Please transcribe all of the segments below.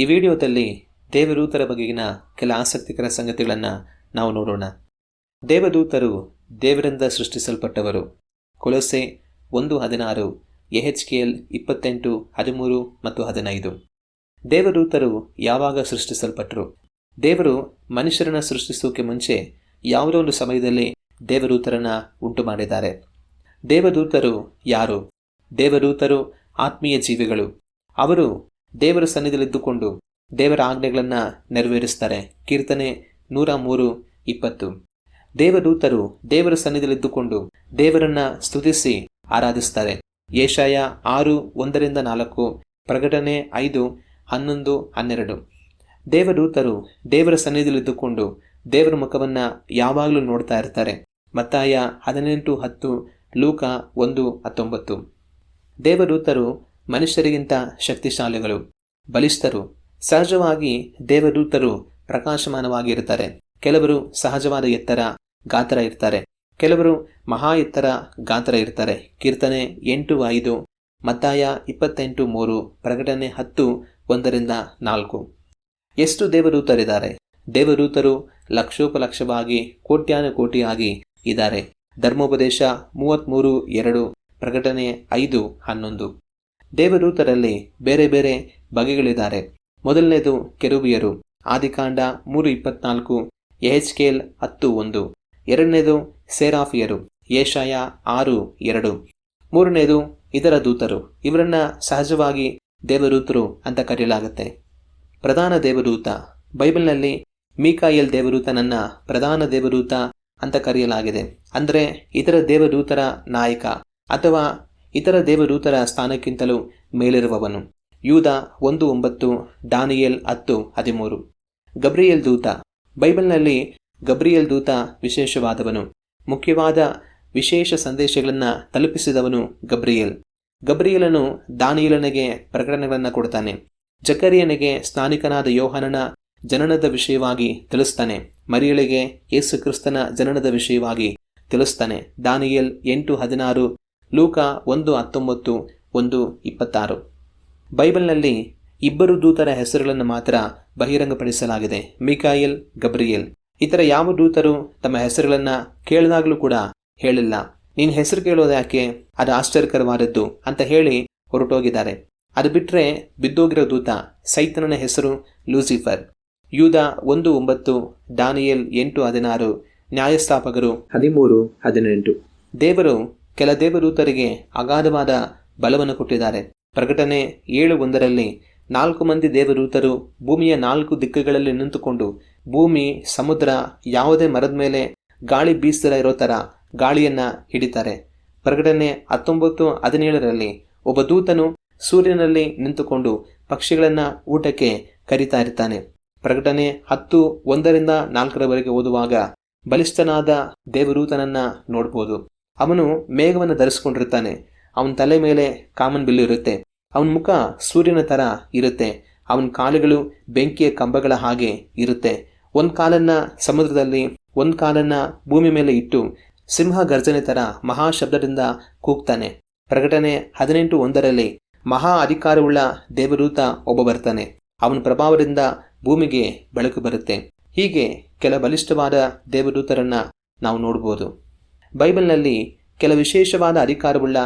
ಈ ವಿಡಿಯೋದಲ್ಲಿ ದೇವದೂತರ ಬಗೆಗಿನ ಕೆಲ ಆಸಕ್ತಿಕರ ಸಂಗತಿಗಳನ್ನು ನಾವು ನೋಡೋಣ. ದೇವದೂತರು ದೇವರಿಂದ ಸೃಷ್ಟಿಸಲ್ಪಟ್ಟವರು. ಕೊಲೊಸೆ ಒಂದು ಹದಿನಾರು ಎಚ್ ಕೆ ಎಲ್ ಇಪ್ಪತ್ತೆಂಟು, ಹದಿಮೂರು ಮತ್ತು ಹದಿನೈದು. ದೇವದೂತರು ಯಾವಾಗ ಸೃಷ್ಟಿಸಲ್ಪಟ್ಟರು ದೇವರು ಮನುಷ್ಯರನ್ನು ಸೃಷ್ಟಿಸೋಕೆ ಮುಂಚೆ ಯಾವುದೋ ಒಂದು ಸಮಯದಲ್ಲಿ ದೇವದೂತರನ್ನ ಉಂಟು ಮಾಡಿದ್ದಾರೆ. ದೇವದೂತರು ಯಾರು? ದೇವದೂತರು ಆತ್ಮೀಯ ಜೀವಿಗಳು. ಅವರು ದೇವರ ಸನ್ನಿಧಿಯಲ್ಲಿದ್ದುಕೊಂಡು ದೇವರ ಆಜ್ಞೆಗಳನ್ನು ನೆರವೇರಿಸ್ತಾರೆ. ಕೀರ್ತನೆ ನೂರ ಮೂರು ಇಪ್ಪತ್ತು. ದೇವದೂತರು ದೇವರ ಸನ್ನಿಧಿಯಲ್ಲಿದ್ದುಕೊಂಡು ದೇವರನ್ನ ಸ್ತುತಿಸಿ ಆರಾಧಿಸ್ತಾರೆ. ಏಷಾಯ ಆರು ಒಂದರಿಂದ ನಾಲ್ಕು, ಪ್ರಕಟಣೆ ಐದು, ಹನ್ನೊಂದು, ಹನ್ನೆರಡು. ದೇವದೂತರು ದೇವರ ಸನ್ನಿಧಿಯಲ್ಲಿದ್ದುಕೊಂಡು ದೇವರ ಮುಖವನ್ನು ಯಾವಾಗಲೂ ನೋಡ್ತಾ ಇರ್ತಾರೆ. ಮತ್ತಾಯ ಹದಿನೆಂಟು ಹತ್ತು, ಲೂಕ ಒಂದು ಹತ್ತೊಂಬತ್ತು. ದೇವದೂತರು ಮನುಷ್ಯರಿಗಿಂತ ಶಕ್ತಿಶಾಲಿಗಳು, ಬಲಿಷ್ಠರು, ಸಹಜವಾಗಿ ದೇವದೂತರು ಪ್ರಕಾಶಮಾನವಾಗಿರುತ್ತಾರೆ. ಕೆಲವರು ಸಹಜವಾದ ಎತ್ತರ ಗಾತ್ರ ಇರ್ತಾರೆ. ಕೆಲವರು ಮಹಾ ಎತ್ತರ ಗಾತ್ರ ಇರ್ತಾರೆ. ಕೀರ್ತನೆ ಎಂಟು ಐದು, ಮತ್ತಾಯ ಇಪ್ಪತ್ತೆಂಟು ಮೂರು ಪ್ರಕಟಣೆ ಹತ್ತು ಒಂದರಿಂದ ನಾಲ್ಕು. ಎಷ್ಟು ದೇವದೂತರಿದ್ದಾರೆ? ದೇವದೂತರು ಲಕ್ಷೋಪಲಕ್ಷವಾಗಿ, ಕೋಟ್ಯಾನುಕೋಟಿಯಾಗಿ ಇದ್ದಾರೆ. ಧರ್ಮೋಪದೇಶ ಮೂವತ್ತ್ಮೂರು ಎರಡು ಪ್ರಕಟಣೆ ಐದು ಹನ್ನೊಂದು. ದೇವದೂತರಲ್ಲಿ ಬೇರೆ ಬೇರೆ ಬಗೆಗಳಿದ್ದಾರೆ. ಮೊದಲನೇದು ಕೆರುಬಿಯರು. ಆದಿಕಾಂಡ ಮೂರು ಇಪ್ಪತ್ನಾಲ್ಕು ಎಚ್ ಕೆಲ್ ಹತ್ತು ಒಂದು. ಎರಡನೇದು ಸೇರಾಫಿಯರು. ಏಷಾಯ ಆರು ಎರಡು. ಮೂರನೇದು ಇದರ ದೂತರು. ಇವರನ್ನ ಸಹಜವಾಗಿ ದೇವದೂತರು ಅಂತ ಕರೆಯಲಾಗುತ್ತೆ. ಪ್ರಧಾನ ದೇವದೂತ. ಬೈಬಲ್ನಲ್ಲಿ ಮೀಕಾಯಲ್ ದೇವದೂತನನ್ನ ಪ್ರಧಾನ ದೇವದೂತ ಅಂತ ಕರೆಯಲಾಗಿದೆ. ಅಂದರೆ ಇತರ ದೇವದೂತರ ನಾಯಕ ಅಥವಾ ಇತರ ದೇವದೂತರ ಸ್ಥಾನಕ್ಕಿಂತಲೂ ಮೇಲಿರುವವನು. ಯೂದ ಒಂದು ಒಂಬತ್ತು ಡಾನಿಯಲ್ ಹತ್ತು, ಹದಿಮೂರು. ಗಬ್ರಿಯಲ್ ದೂತ. ಬೈಬಲ್ನಲ್ಲಿ ಗಬ್ರಿಯಲ್ ದೂತ ವಿಶೇಷವಾದವನು. ಮುಖ್ಯವಾದ ವಿಶೇಷ ಸಂದೇಶಗಳನ್ನು ತಲುಪಿಸಿದವನು ಗಬ್ರಿಯಲ್. ಗಬ್ರಿಯಲನು ದಾನಿಯಲನಿಗೆ ಪ್ರಕಟಣೆಗಳನ್ನು ಕೊಡ್ತಾನೆ. ಜಕರಿಯನಿಗೆ ಸ್ನಾನಿಕನಾದ ಯೋಹನನ ಜನನದ ವಿಷಯವಾಗಿ ತಿಳಿಸ್ತಾನೆ. ಮರಿಯಳಿಗೆ ಯೇಸು ಕ್ರಿಸ್ತನ ಜನನದ ವಿಷಯವಾಗಿ ತಿಳಿಸ್ತಾನೆ. ದಾನಿಯಲ್ ಎಂಟು ಹದಿನಾರು ಲೂಕ ಒಂದು ಹತ್ತೊಂಬತ್ತು ಒಂದು ಇಪ್ಪತ್ತಾರು. ಬೈಬಲ್ನಲ್ಲಿ ಇಬ್ಬರು ದೂತರ ಹೆಸರುಗಳನ್ನು ಮಾತ್ರ ಬಹಿರಂಗಪಡಿಸಲಾಗಿದೆ. ಮಿಕಾಯಲ್ ಗಬ್ರಿಯಲ್. ಇತರ ಯಾವ ದೂತರು ತಮ್ಮ ಹೆಸರುಗಳನ್ನು ಕೇಳಿದಾಗಲೂ ಕೂಡ ಹೇಳಿಲ್ಲ. ನಿನ್ನ ಹೆಸರು ಕೇಳೋದು ಯಾಕೆ? ಅದು ಆಶ್ಚರ್ಯಕರವಾದದ್ದು ಅಂತ ಹೇಳಿ ಹೊರಟೋಗಿದ್ದಾರೆ. ಅದು ಬಿಟ್ಟರೆ ಬಿದ್ದೋಗಿರೋ ದೂತ ಸೈತನನ ಹೆಸರು ಲೂಸಿಫರ್. ಯೂದ ಒಂದು ಒಂಬತ್ತು ಡಾನಿಯಲ್ ಎಂಟು ಹದಿನಾರು ನ್ಯಾಯಸ್ಥಾಪಕರು ಹದಿಮೂರು ಹದಿನೆಂಟು. ದೇವರು ಕೆಲ ದೇವದೂತರಿಗೆ ಅಗಾಧವಾದ ಬಲವನ್ನು ಕೊಟ್ಟಿದ್ದಾರೆ. ಪ್ರಕಟಣೆ ಏಳು ಒಂದರಲ್ಲಿ ನಾಲ್ಕು ಮಂದಿ ದೇವದೂತರು ಭೂಮಿಯ ನಾಲ್ಕು ದಿಕ್ಕುಗಳಲ್ಲಿ ನಿಂತುಕೊಂಡು, ಭೂಮಿ, ಸಮುದ್ರ, ಯಾವುದೇ ಮರದ ಮೇಲೆ ಗಾಳಿ ಬೀಸ್ತರ ಇರೋ ಥರ ಗಾಳಿಯನ್ನು ಹಿಡಿತಾರೆ. ಪ್ರಕಟಣೆ ಹತ್ತೊಂಬತ್ತು ಹದಿನೇಳರಲ್ಲಿ ಒಬ್ಬ ದೂತನು ಸೂರ್ಯನಲ್ಲಿ ನಿಂತುಕೊಂಡು ಪಕ್ಷಿಗಳನ್ನು ಊಟಕ್ಕೆ ಕರೀತಾ ಇರ್ತಾನೆ. ಪ್ರಕಟಣೆ ಹತ್ತು ಒಂದರಿಂದ ನಾಲ್ಕರವರೆಗೆ ಓದುವಾಗ ಬಲಿಷ್ಠನಾದ ದೇವದೂತನನ್ನ ನೋಡ್ಬೋದು. ಅವನು ಮೇಘವನ್ನು ಧರಿಸ್ಕೊಂಡಿರ್ತಾನೆ. ಅವನ ತಲೆ ಮೇಲೆ ಕಾಮನ್ ಬಿಲ್ಲು ಇರುತ್ತೆ. ಅವನ ಮುಖ ಸೂರ್ಯನ ಥರ ಇರುತ್ತೆ. ಅವನ ಕಾಲುಗಳು ಬೆಂಕಿಯ ಕಂಬಗಳ ಹಾಗೆ ಇರುತ್ತೆ. ಒಂದು ಕಾಲನ್ನ ಸಮುದ್ರದಲ್ಲಿ, ಒಂದು ಕಾಲನ್ನ ಭೂಮಿ ಮೇಲೆ ಇಟ್ಟು ಸಿಂಹ ಗರ್ಜನೆ ಥರ ಮಹಾಶಬ್ದದಿಂದ ಕೂಗ್ತಾನೆ. ಪ್ರಕಟಣೆ ಹದಿನೆಂಟು ಒಂದರಲ್ಲಿ ಮಹಾ ಅಧಿಕಾರವುಳ್ಳ ದೇವದೂತ ಒಬ್ಬ ಬರ್ತಾನೆ. ಅವನ ಪ್ರಭಾವದಿಂದ ಭೂಮಿಗೆ ಬೆಳಕು ಬರುತ್ತೆ. ಹೀಗೆ ಕೆಲ ಬಲಿಷ್ಠವಾದ ದೇವದೂತರನ್ನು ನಾವು ನೋಡ್ಬೋದು. ಬೈಬಲ್ನಲ್ಲಿ ಕೆಲ ವಿಶೇಷವಾದ ಅಧಿಕಾರವುಳ್ಳ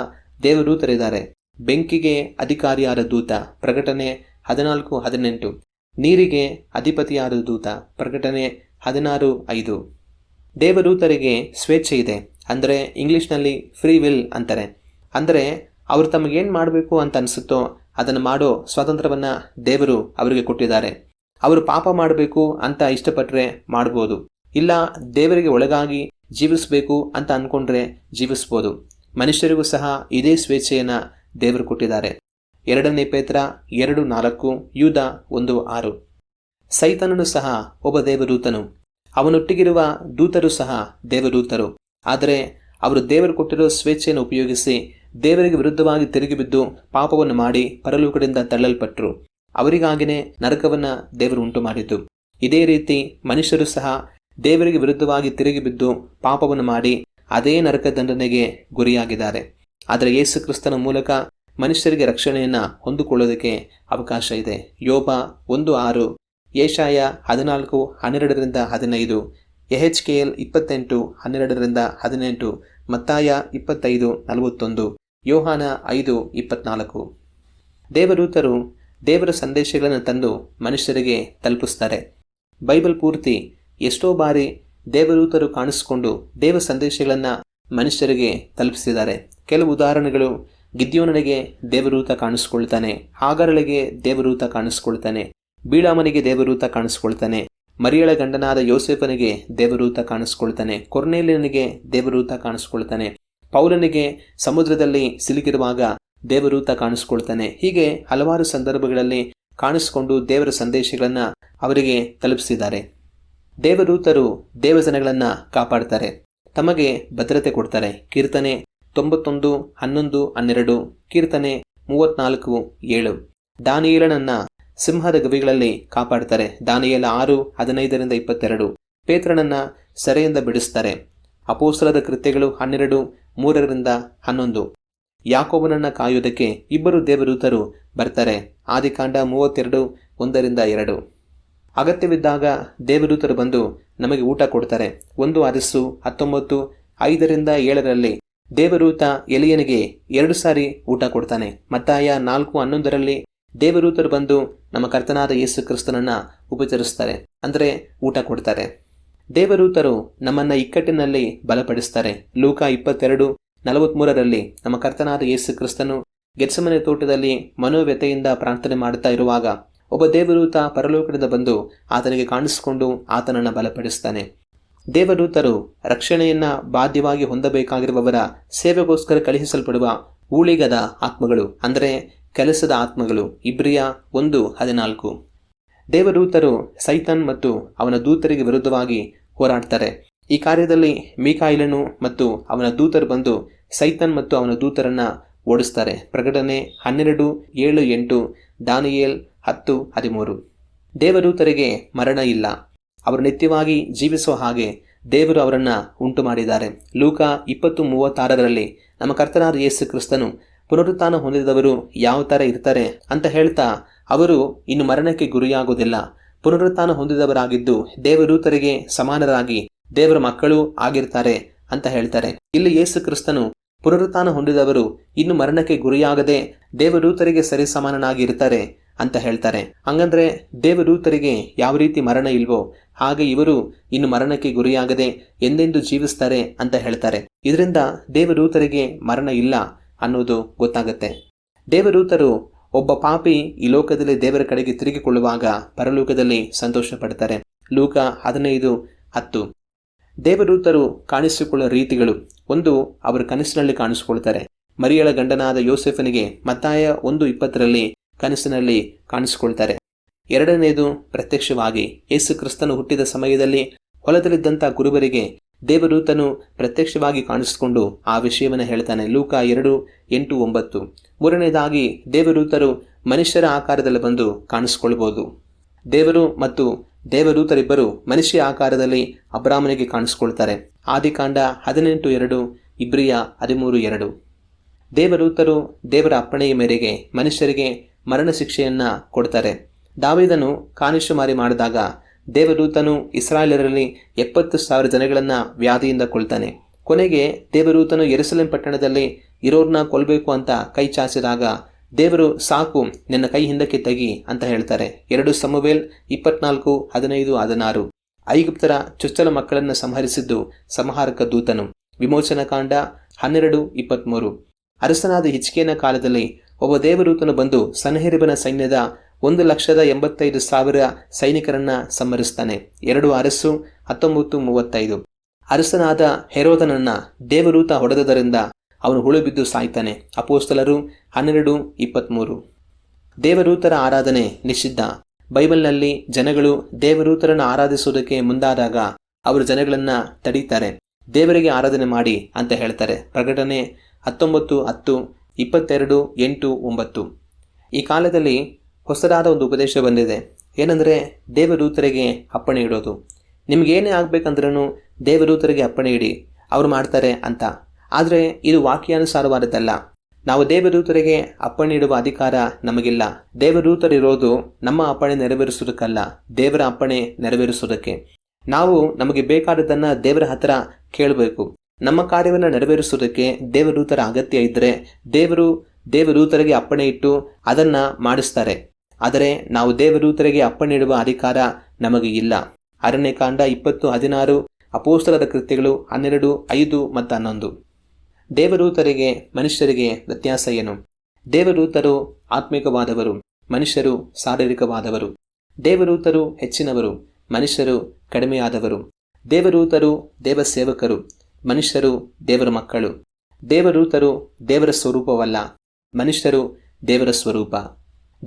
ದೇವದೂತರಿದ್ದಾರೆ. ಬೆಂಕಿಗೆ ಅಧಿಕಾರಿಯಾದ ದೂತ ಪ್ರಕಟಣೆ ಹದಿನಾಲ್ಕು, ಹದಿನೆಂಟು. ನೀರಿಗೆ ಅಧಿಪತಿಯಾದ ದೂತ ಪ್ರಕಟಣೆ ಹದಿನಾರು, ಐದು. ದೇವದೂತರಿಗೆ ಸ್ವೇಚ್ಛೆ ಇದೆ, ಅಂದರೆ ಇಂಗ್ಲೀಷ್ನಲ್ಲಿ ಫ್ರೀ ವಿಲ್ ಅಂತಾರೆ. ಅಂದರೆ ಅವರು ತಮಗೇನು ಮಾಡಬೇಕು ಅಂತ ಅನಿಸುತ್ತೋ ಅದನ್ನು ಮಾಡೋ ಸ್ವಾತಂತ್ರ್ಯವನ್ನು ದೇವರು ಅವರಿಗೆ ಕೊಟ್ಟಿದ್ದಾರೆ. ಅವರು ಪಾಪ ಮಾಡಬೇಕು ಅಂತ ಇಷ್ಟಪಟ್ಟರೆ ಮಾಡ್ಬೋದು. ಇಲ್ಲ ದೇವರಿಗೆ ಒಳಗಾಗಿ ಜೀವಿಸಬೇಕು ಅಂತ ಅಂದ್ಕೊಂಡ್ರೆ ಜೀವಿಸ್ಬೋದು. ಮನುಷ್ಯರಿಗೂ ಸಹ ಇದೇ ಸ್ವೇಚ್ಛೆಯನ್ನು ದೇವರು ಕೊಟ್ಟಿದ್ದಾರೆ. ಎರಡನೇ ಪೇತ್ರ ಎರಡು ನಾಲ್ಕು, ಯೂದ ಒಂದು ಆರು. ಸೈತನನು ಸಹ ಒಬ್ಬ ದೇವದೂತನು. ಅವನೊಟ್ಟಿಗಿರುವ ದೂತರು ಸಹ ದೇವದೂತರು. ಆದರೆ ಅವರು ದೇವರು ಕೊಟ್ಟಿರೋ ಸ್ವೇಚ್ಛೆಯನ್ನು ಉಪಯೋಗಿಸಿ ದೇವರಿಗೆ ವಿರುದ್ಧವಾಗಿ ತಿರುಗಿಬಿದ್ದು ಪಾಪವನ್ನು ಮಾಡಿ ಪರಲೋಕದಿಂದ ತಳ್ಳಲ್ಪಟ್ಟರು ಅವರಿಗಾಗಿನೇ ನರಕವನ್ನು ದೇವರು ಉಂಟು ಮಾಡಿದ್ದು ಇದೇ ರೀತಿ ಮನುಷ್ಯರು ಸಹ ದೇವರಿಗೆ ವಿರುದ್ಧವಾಗಿ ತಿರುಗಿ ಬಿದ್ದು ಪಾಪವನ್ನು ಮಾಡಿ ಅದೇ ನರಕ ದಂಡನೆಗೆ ಗುರಿಯಾಗಿದ್ದಾರೆ. ಆದರೆ ಯೇಸು ಕ್ರಿಸ್ತನ ಮೂಲಕ ಮನುಷ್ಯರಿಗೆ ರಕ್ಷಣೆಯನ್ನು ಹೊಂದಿಕೊಳ್ಳೋದಕ್ಕೆ ಅವಕಾಶ ಇದೆ. ಯೋಬ ಒಂದು ಆರು ಏಷಾಯ ಹದಿನಾಲ್ಕು, ಹನ್ನೆರಡರಿಂದ ಹದಿನೈದು ಎಚ್ ಕೆ ಎಲ್ ಇಪ್ಪತ್ತೆಂಟು, ಹನ್ನೆರಡರಿಂದ ಹದಿನೆಂಟು, ಮತ್ತಾಯ ಇಪ್ಪತ್ತೈದು, ನಲವತ್ತೊಂದು, ಯೋಹಾನ ಐದು, ಇಪ್ಪತ್ನಾಲ್ಕು. ದೇವದೂತರು ದೇವರ ಸಂದೇಶಗಳನ್ನು ತಂದು ಮನುಷ್ಯರಿಗೆ ತಲುಪಿಸ್ತಾರೆ. ಬೈಬಲ್ ಪೂರ್ತಿ ಎಷ್ಟೋ ಬಾರಿ ದೇವದೂತರು ಕಾಣಿಸಿಕೊಂಡು ದೇವ ಸಂದೇಶಗಳನ್ನು ಮನುಷ್ಯರಿಗೆ ತಲುಪಿಸಿದ್ದಾರೆ. ಕೆಲವು ಉದಾಹರಣೆಗಳು ಗಿದ್ಯೋನನಿಗೆ ದೇವರೂತ ಕಾಣಿಸ್ಕೊಳ್ತಾನೆ, ಹಾಗರಳಿಗೆ ದೇವರೂತ ಕಾಣಿಸ್ಕೊಳ್ತಾನೆ, ಬೀಳಾಮನಿಗೆ ದೇವರೂತ ಕಾಣಿಸ್ಕೊಳ್ತಾನೆ, ಮರಿಯಳ ಗಂಡನಾದ ಯೋಸೆಫನಿಗೆ ದೇವರೂತ ಕಾಣಿಸ್ಕೊಳ್ತಾನೆ, ಕೊರ್ನೇಲಿಯನಿಗೆ ದೇವರೂತ ಕಾಣಿಸ್ಕೊಳ್ತಾನೆ, ಪೌಲನಿಗೆ ಸಮುದ್ರದಲ್ಲಿ ಸಿಲುಕಿರುವಾಗ ದೇವರೂತ ಕಾಣಿಸ್ಕೊಳ್ತಾನೆ. ಹೀಗೆ ಹಲವಾರು ಸಂದರ್ಭಗಳಲ್ಲಿ ಕಾಣಿಸಿಕೊಂಡು ದೇವರ ಸಂದೇಶಗಳನ್ನು ಅವರಿಗೆ ತಲುಪಿಸಿದ್ದಾರೆ. ದೇವದೂತರು ದೇವಜನಗಳನ್ನು ಕಾಪಾಡ್ತಾರೆ. ತಮಗೆ ಭದ್ರತೆ ಕೊಡ್ತಾರೆ. ಕೀರ್ತನೆ ತೊಂಬತ್ತೊಂದು, ಹನ್ನೊಂದು, ಹನ್ನೆರಡು, ಕೀರ್ತನೆ ಮೂವತ್ನಾಲ್ಕು, ಏಳು. ದಾನಿಯೇಲನನ್ನ ಸಿಂಹದ ಗವಿಗಳಲ್ಲಿ ಕಾಪಾಡ್ತಾರೆ. ದಾನಿಯೇಲ ಆರು, ಹದಿನೈದರಿಂದ ಇಪ್ಪತ್ತೆರಡು. ಪೇತ್ರನನ್ನ ಸೆರೆಯಿಂದ ಬಿಡಿಸ್ತಾರೆ. ಅಪೋಸ್ತಲದ ಕೃತ್ಯಗಳು ಹನ್ನೆರಡು, ಮೂರರಿಂದ ಹನ್ನೊಂದು. ಯಾಕೋಬನನ್ನ ಕಾಯುವುದಕ್ಕೆ ಇಬ್ಬರು ದೇವದೂತರು ಬರ್ತಾರೆ. ಆದಿಕಾಂಡ ಮೂವತ್ತೆರಡು, ಒಂದರಿಂದ ಎರಡು. ಅಗತ್ಯವಿದ್ದಾಗ ದೇವದೂತರು ಬಂದು ನಮಗೆ ಊಟ ಕೊಡ್ತಾರೆ. ಒಂದು ಅರಸು ಹತ್ತೊಂಬತ್ತು ಐದರಿಂದ ಏಳರಲ್ಲಿ ದೇವದೂತ ಎಲಿಯನಿಗೆ ಎರಡು ಸಾರಿ ಊಟ ಕೊಡ್ತಾನೆ. ಮತ್ತಾಯ ನಾಲ್ಕು ಹನ್ನೊಂದರಲ್ಲಿ ದೇವದೂತರು ಬಂದು ನಮ್ಮ ಕರ್ತನಾದ ಯೇಸು ಕ್ರಿಸ್ತನನ್ನ ಉಪಚರಿಸ್ತಾರೆ, ಅಂದರೆ ಊಟ ಕೊಡ್ತಾರೆ. ದೇವದೂತರು ನಮ್ಮನ್ನ ಇಕ್ಕಟ್ಟಿನಲ್ಲಿ ಬಲಪಡಿಸ್ತಾರೆ. ಲೂಕ ಇಪ್ಪತ್ತೆರಡು ನಲವತ್ಮೂರರಲ್ಲಿ ನಮ್ಮ ಕರ್ತನಾದ ಯೇಸು ಕ್ರಿಸ್ತನು ಗೆತ್ಸಮನೆ ತೋಟದಲ್ಲಿ ಮನೋವ್ಯತೆಯಿಂದ ಪ್ರಾರ್ಥನೆ ಮಾಡುತ್ತಾ ಇರುವಾಗ ಒಬ್ಬ ದೇವದೂತ ಪರಲೋಕದಿಂದ ಬಂದು ಆತನಿಗೆ ಕಾಣಿಸಿಕೊಂಡು ಆತನನ್ನು ಬಲಪಡಿಸ್ತಾನೆ ದೇವದೂತರು ರಕ್ಷಣೆಯನ್ನ ಬಾಧ್ಯವಾಗಿ ಹೊಂದಬೇಕಾಗಿರುವವರ ಸೇವೆಗೋಸ್ಕರ ಕಳುಹಿಸಲ್ಪಡುವ ಊಳಿಗದ ಆತ್ಮಗಳು, ಅಂದರೆ ಕೆಲಸದ ಆತ್ಮಗಳು, ಇಬ್ರಿಯ ಒಂದು ಹದಿನಾಲ್ಕು. ದೇವದೂತರು ಸೈತನ್ ಮತ್ತು ಅವನ ದೂತರಿಗೆ ವಿರುದ್ಧವಾಗಿ ಹೋರಾಡ್ತಾರೆ. ಈ ಕಾರ್ಯದಲ್ಲಿ ಮೀಕಾಯಿಲನು ಮತ್ತು ಅವನ ದೂತರು ಬಂದು ಸೈತನ್ ಮತ್ತು ಅವನ ದೂತರನ್ನ ಓಡಿಸ್ತಾರೆ. ಪ್ರಕಟಣೆ ಹನ್ನೆರಡು, ಏಳು, ಎಂಟು, ದಾನಿಯೇಲ್ ಹತ್ತು, ಹದಿಮೂರು. ದೇವದೂತರಿಗೆ ಮರಣ ಇಲ್ಲ. ಅವರು ನಿತ್ಯವಾಗಿ ಜೀವಿಸುವ ಹಾಗೆ ದೇವರು ಅವರನ್ನ ಉಂಟು ಮಾಡಿದ್ದಾರೆ ಲೂಕ ಇಪ್ಪತ್ತು ಮೂವತ್ತಾರರಲ್ಲಿ ನಮ್ಮ ಕರ್ತನಾದ ಯೇಸು ಕ್ರಿಸ್ತನು ಪುನರುತ್ಥಾನ ಹೊಂದಿದವರು ಯಾವ ಥರ ಇರ್ತಾರೆ ಅಂತ ಹೇಳ್ತಾ ಅವರು ಇನ್ನು ಮರಣಕ್ಕೆ ಗುರಿಯಾಗುವುದಿಲ್ಲ. ಪುನರುತ್ಥಾನ ಹೊಂದಿದವರಾಗಿದ್ದು ದೇವದೂತರಿಗೆ ಸಮಾನರಾಗಿ ದೇವರ ಮಕ್ಕಳು ಆಗಿರ್ತಾರೆ ಅಂತ ಹೇಳ್ತಾರೆ. ಇಲ್ಲಿ ಯೇಸು ಕ್ರಿಸ್ತನು ಪುನರುತ್ಥಾನ ಹೊಂದಿದವರು ಇನ್ನು ಮರಣಕ್ಕೆ ಗುರಿಯಾಗದೆ ದೇವದೂತರಿಗೆ ಸರಿ ಸಮಾನನಾಗಿ ಇರ್ತಾರೆ. ಅಂತ ಹೇಳ್ತಾರೆ. ಹಂಗಂದ್ರೆ ದೇವದೂತರಿಗೆ ಯಾವ ರೀತಿ ಮರಣ ಇಲ್ವೋ ಹಾಗೆ ಇವರು ಇನ್ನು ಮರಣಕ್ಕೆ ಗುರಿಯಾಗದೆ ಎಂದೆಂದು ಜೀವಿಸ್ತಾರೆ ಅಂತ ಹೇಳ್ತಾರೆ. ಇದರಿಂದ ದೇವದೂತರಿಗೆ ಮರಣ ಇಲ್ಲ ಅನ್ನೋದು ಗೊತ್ತಾಗತ್ತೆ. ದೇವದೂತರು ಒಬ್ಬ ಪಾಪಿ ಈ ಲೋಕದಲ್ಲಿ ದೇವರ ಕಡೆಗೆ ತಿರುಗಿಕೊಳ್ಳುವಾಗ ಪರಲೋಕದಲ್ಲಿ ಸಂತೋಷ ಪಡ್ತಾರೆ ಲೂಕ ಹದಿನೈದು ಹತ್ತು. ದೇವದೂತರು ಕಾಣಿಸಿಕೊಳ್ಳುವ ರೀತಿಗಳು. ಒಂದು, ಅವರ ಕನಸಿನಲ್ಲಿ ಕಾಣಿಸಿಕೊಳ್ತಾರೆ. ಮರಿಯಳ ಗಂಡನಾದ ಯೋಸೆಫನಿಗೆ ಮತ್ತಾಯ ಒಂದು ಇಪ್ಪತ್ತರಲ್ಲಿ ಕನಸಿನಲ್ಲಿ ಕಾಣಿಸಿಕೊಳ್ತಾರೆ. ಎರಡನೆಯದು ಪ್ರತ್ಯಕ್ಷವಾಗಿ ಯೇಸು ಕ್ರಿಸ್ತನು ಹುಟ್ಟಿದ ಸಮಯದಲ್ಲಿ ಹೊಲದಲ್ಲಿದ್ದಂಥ ಕುರುಬರಿಗೆ ದೇವದೂತನು ಪ್ರತ್ಯಕ್ಷವಾಗಿ ಕಾಣಿಸಿಕೊಂಡು ಆ ವಿಷಯವನ್ನು ಹೇಳ್ತಾನೆ. ಲೂಕ ಎರಡು, ಎಂಟು, ಒಂಬತ್ತು. ಮೂರನೇದಾಗಿ ದೇವದೂತರು ಮನುಷ್ಯರ ಆಕಾರದಲ್ಲಿ ಬಂದು ಕಾಣಿಸಿಕೊಳ್ಬೋದು. ದೇವರು ಮತ್ತು ದೇವದೂತರಿಬ್ಬರು ಮನುಷ್ಯ ಆಕಾರದಲ್ಲಿ ಅಬ್ರಾಹ್ಮನಿಗೆ ಕಾಣಿಸ್ಕೊಳ್ತಾರೆ. ಆದಿಕಾಂಡ ಹದಿನೆಂಟು ಎರಡು, ಇಬ್ರಿಯ ಹದಿಮೂರು ಎರಡು. ದೇವರೂತರು ದೇವರ ಅಪ್ಪಣೆಯ ಮೇರೆಗೆ ಮನುಷ್ಯರಿಗೆ ಮರಣ ಶಿಕ್ಷೆಯನ್ನು ಕೊಡ್ತಾರೆ. ದಾವಿದನು ಕಾನಿಶುಮಾರಿ ಮಾಡಿದಾಗ ದೇವದೂತನು ಇಸ್ರಾಯೇಲರಲ್ಲಿ ಎಪ್ಪತ್ತು ಸಾವಿರ ಜನಗಳನ್ನು ವ್ಯಾಧಿಯಿಂದ ಕೊಳ್ತಾನೆ ಕೊನೆಗೆ ದೇವರೂತನು ಎರುಸಲೇಂ ಪಟ್ಟಣದಲ್ಲಿ ಇರೋರ್ನ ಕೊಲ್ಲಬೇಕು ಅಂತ ಕೈ ಚಾಚಿದಾಗ ದೇವರು ಸಾಕು, ನಿನ್ನ ಕೈ ಹಿಂದಕ್ಕೆ ತೆಗಿ ಅಂತ ಹೇಳ್ತಾರೆ. ಎರಡು ಸಮುವೇಲ್ ಇಪ್ಪತ್ನಾಲ್ಕು ಹದಿನೈದು ಹದಿನಾರು. ಐಗುಪ್ತರ ಚುಚ್ಚಲ ಮಕ್ಕಳನ್ನು ಸಂಹರಿಸಿದ್ದು ಸಂಹಾರಕ ದೂತನು. ವಿಮೋಚನಕಾಂಡ ಹನ್ನೆರಡು ಇಪ್ಪತ್ತ್ಮೂರು ಅರಸನಾದ ಹಿಚ್ಕೇನ ಕಾಲದಲ್ಲಿ ಒಬ್ಬ ದೇವದೂತನು ಬಂದು ಸನ್ಹೆರಿಬನ ಸೈನ್ಯದ ಒಂದು ಲಕ್ಷದ ಎಂಬತ್ತೈದು ಸಾವಿರ ಸೈನಿಕರನ್ನ ಸಂಹರಿಸ್ತಾನೆ. ಎರಡು ಅರಸು, ಹತ್ತೊಂಬತ್ತು, ಮೂವತ್ತೈದು. ಅರಸನಾದ ಹೆರೋದನನ್ನ ದೇವರೂತ ಹೊಡೆದದರಿಂದ ಅವನು ಹುಳು ಬಿದ್ದು ಸಾಯ್ತಾನೆ. ಅಪೋಸ್ತಲರು ಹನ್ನೆರಡು ಇಪ್ಪತ್ತ್ಮೂರು ದೇವರೂತರ ಆರಾಧನೆ ನಿಷಿದ್ಧ. ಬೈಬಲ್ನಲ್ಲಿ ಜನಗಳು ದೇವದೂತರನ್ನು ಆರಾಧಿಸುವುದಕ್ಕೆ ಮುಂದಾದಾಗ ಅವರು ಜನಗಳನ್ನ ತಡೀತಾರೆ. ದೇವರಿಗೆ ಆರಾಧನೆ ಮಾಡಿ ಅಂತ ಹೇಳ್ತಾರೆ. ಪ್ರಕಟಣೆ ಹತ್ತೊಂಬತ್ತು, ಹತ್ತು. ಇಪ್ಪತ್ತೆರಡು, ಎಂಟು, ಒಂಬತ್ತು. ಈ ಕಾಲದಲ್ಲಿ ಹೊಸದಾದ ಒಂದು ಉಪದೇಶ ಬಂದಿದೆ. ಏನಂದರೆ ದೇವದೂತರಿಗೆ ಅಪ್ಪಣೆ ಇಡೋದು. ನಿಮಗೇನೇ ಆಗಬೇಕಂದ್ರೂ ದೇವದೂತರಿಗೆ ಅಪ್ಪಣೆ ಇಡಿ, ಅವರು ಮಾಡ್ತಾರೆ ಅಂತ. ಆದರೆ ಇದು ವಾಕ್ಯಾನುಸಾರವಾದದ್ದಲ್ಲ. ನಾವು ದೇವದೂತರಿಗೆ ಅಪ್ಪಣೆ ಇಡುವ ಅಧಿಕಾರ ನಮಗಿಲ್ಲ. ದೇವದೂತರಿರೋದು ನಮ್ಮ ಅಪ್ಪಣೆ ನೆರವೇರಿಸೋದಕ್ಕಲ್ಲ ದೇವರ ಅಪ್ಪಣೆ ನೆರವೇರಿಸುವುದಕ್ಕೆ. ನಾವು ನಮಗೆ ಬೇಕಾದದ್ದನ್ನು ದೇವರ ಹತ್ತಿರ ಕೇಳಬೇಕು. ನಮ್ಮ ಕಾರ್ಯವನ್ನು ನೆರವೇರಿಸುವುದಕ್ಕೆ ದೇವದೂತರ ಅಗತ್ಯ ಇದ್ದರೆ ದೇವರು ದೇವದೂತರಿಗೆ ಅಪ್ಪಣೆ ಇಟ್ಟು ಅದನ್ನು ಮಾಡಿಸ್ತಾರೆ. ಆದರೆ ನಾವು ದೇವದೂತರಿಗೆ ಅಪ್ಪಣೆ ಇಡುವ ಅಧಿಕಾರ ನಮಗೆ ಇಲ್ಲ. ಅರಣ್ಯಕಾಂಡ ಇಪ್ಪತ್ತು ಹದಿನಾರು ಅಪೋಸ್ತರದ ಕೃತ್ಯಗಳು ಹನ್ನೆರಡು, ಐದು ಮತ್ತು ಹನ್ನೊಂದು. ದೇವದೂತರಿಗೆ, ಮನುಷ್ಯರಿಗೆ ವ್ಯತ್ಯಾಸ ಏನು? ದೇವದೂತರು ಆತ್ಮಿಕವಾದವರು, ಮನುಷ್ಯರು ಶಾರೀರಿಕವಾದವರು. ದೇವದೂತರು ಹೆಚ್ಚಿನವರು, ಮನುಷ್ಯರು ಕಡಿಮೆಯಾದವರು. ದೇವದೂತರು ದೇವ ಸೇವಕರು ಮನುಷ್ಯರು ದೇವರ ಮಕ್ಕಳು. ದೇವರೂತರು ದೇವರ ಸ್ವರೂಪವಲ್ಲ. ಮನುಷ್ಯರು ದೇವರ ಸ್ವರೂಪ.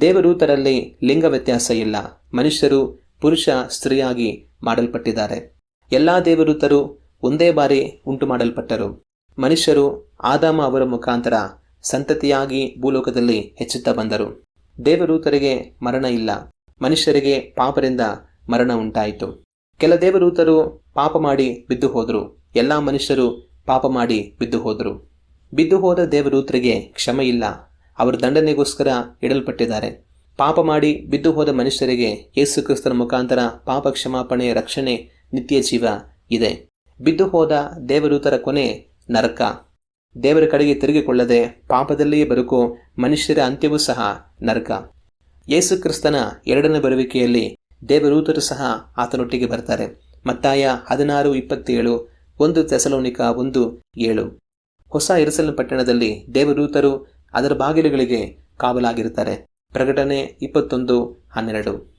ದೇವರೂತರಲ್ಲಿ ಲಿಂಗ ವ್ಯತ್ಯಾಸ ಇಲ್ಲ. ಮನುಷ್ಯರು ಪುರುಷ ಸ್ತ್ರೀಯಾಗಿ ಮಾಡಲ್ಪಟ್ಟಿದ್ದಾರೆ. ಎಲ್ಲ ದೇವರೂತರು ಒಂದೇ ಬಾರಿ ಉಂಟು ಮಾಡಲ್ಪಟ್ಟರು ಮನುಷ್ಯರು ಆದಾಮ ಅವರ ಮುಖಾಂತರ ಸಂತತಿಯಾಗಿ ಭೂಲೋಕದಲ್ಲಿ ಹೆಚ್ಚುತ್ತಾ ಬಂದರು. ದೇವರೂತರಿಗೆ ಮರಣ ಇಲ್ಲ. ಮನುಷ್ಯರಿಗೆ ಪಾಪರಿಂದ ಮರಣ ಉಂಟಾಯಿತು. ಕೆಲ ದೇವರೂತರು ಪಾಪ ಮಾಡಿ ಬಿದ್ದು ಹೋದರು. ಎಲ್ಲ ಮನುಷ್ಯರು ಪಾಪ ಮಾಡಿ ಬಿದ್ದು ಹೋದರು. ಬಿದ್ದು ಹೋದ ದೇವರೂತ್ರಿಗೆ ಕ್ಷಮೆ ಇಲ್ಲ ಅವರು ದಂಡನೆಗೋಸ್ಕರ ಇಡಲ್ಪಟ್ಟಿದ್ದಾರೆ. ಪಾಪ ಮಾಡಿ ಬಿದ್ದು ಹೋದ ಮನುಷ್ಯರಿಗೆ ಯೇಸು ಕ್ರಿಸ್ತನ ಮುಖಾಂತರ ಪಾಪ ಕ್ಷಮಾಪಣೆ, ರಕ್ಷಣೆ, ನಿತ್ಯ ಜೀವ ಇದೆ. ಬಿದ್ದು ಹೋದ ದೇವರೂತರ ಕೊನೆ ನರಕ. ದೇವರ ಕಡೆಗೆ ತಿರುಗಿಕೊಳ್ಳದೆ ಪಾಪದಲ್ಲಿಯೇ ಬರುಕು ಮನುಷ್ಯರ ಅಂತ್ಯವೂ ಸಹ ನರಕ. ಯೇಸು ಕ್ರಿಸ್ತನ ಎರಡನೇ ಬರುವಿಕೆಯಲ್ಲಿ ದೇವರೂತರು ಸಹ ಆತನೊಟ್ಟಿಗೆ ಬರ್ತಾರೆ. ಮತ್ತಾಯ ಹದಿನಾರು ಇಪ್ಪತ್ತೇಳು ಒಂದು ತೆಸಲೋನಿಕ ಒಂದು ಏಳು. ಹೊಸ ಇರಸಲ್ ಪಟ್ಟಣದಲ್ಲಿ ದೇವದೂತರು ಅದರ ಬಾಗಿಲುಗಳಿಗೆ ಕಾವಲಾಗಿರುತ್ತಾರೆ. ಪ್ರಕಟಣೆ ಇಪ್ಪತ್ತೊಂದು ಹನ್ನೆರಡು.